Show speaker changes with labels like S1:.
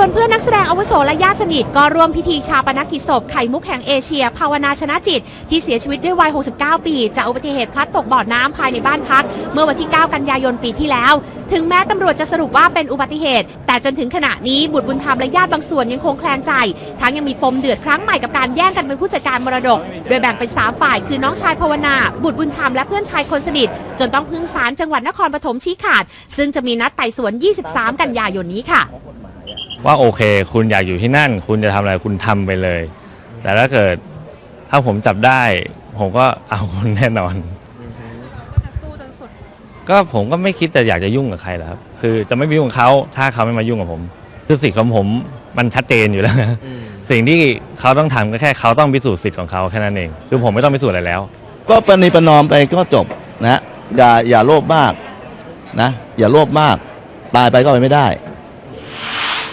S1: ส่วนเพื่อนนักแสดงอาวุโสและญาติสนิทก็ร่วมพิธีชาปนกิจศพไข่มุกแห่งเอเชีย ภาวนาชนะจิต ที่เสียชีวิตด้วยวัย 69 ปี จากอุบัติเหตุพลัดตกบ่อน้ำภายในบ้านพัก เมื่อวันที่ 9 กันยายนปีที่แล้ว ถึงแม้ตำรวจจะสรุปว่าเป็นอุบัติเหตุ แต่จนถึงขณะนี้บุตรบุญธรรมและญาติบางส่วนยังคงแคลงใจ ทั้งยังมีปมเดือดครั้งใหม่กับการแย่งกันเป็นผู้จัดการมรดก โดยแบ่งเป็นสามฝ่ายคือน้องชายภาวนา บุตรบุญธรรมและเพื่อนชายคนสนิทจนต้องพึ่งศาลจังหวัดนครปฐมชี้ขาด ซึ่งจะมีนัดไต่สวน 23 กันยายนนี้ค่ะ
S2: ว่าโอเค คุณอยากอยู่ที่นั่น คุณจะทำอะไรคุณทำไปเลย แต่ถ้าเกิดถ้าผมจับได้ ผมก็เอาคุณแน่นอนก็ผมก็ไม่คิดจะอยากจะยุ่งกับใครหรอกครับ คือจะไม่ไปยุ่งกับเขาถ้าเขาไม่มายุ่งกับผม คือสิทธิ์ของผมมันชัดเจนอยู่แล้วนะสิ่งที่เขาต้องทำก็แค่เขาต้องพิสูจน์สิทธิ์ของเขาแค่นั้นเอง คือผมไม่ต้องพิสูจน์อะไรแล้ว
S3: ก็ประนีประนอมไปก็จบนะอย่าอย่าโลภมากนะ อย่าโลภมาก ตายไปก็ไปไม่ได้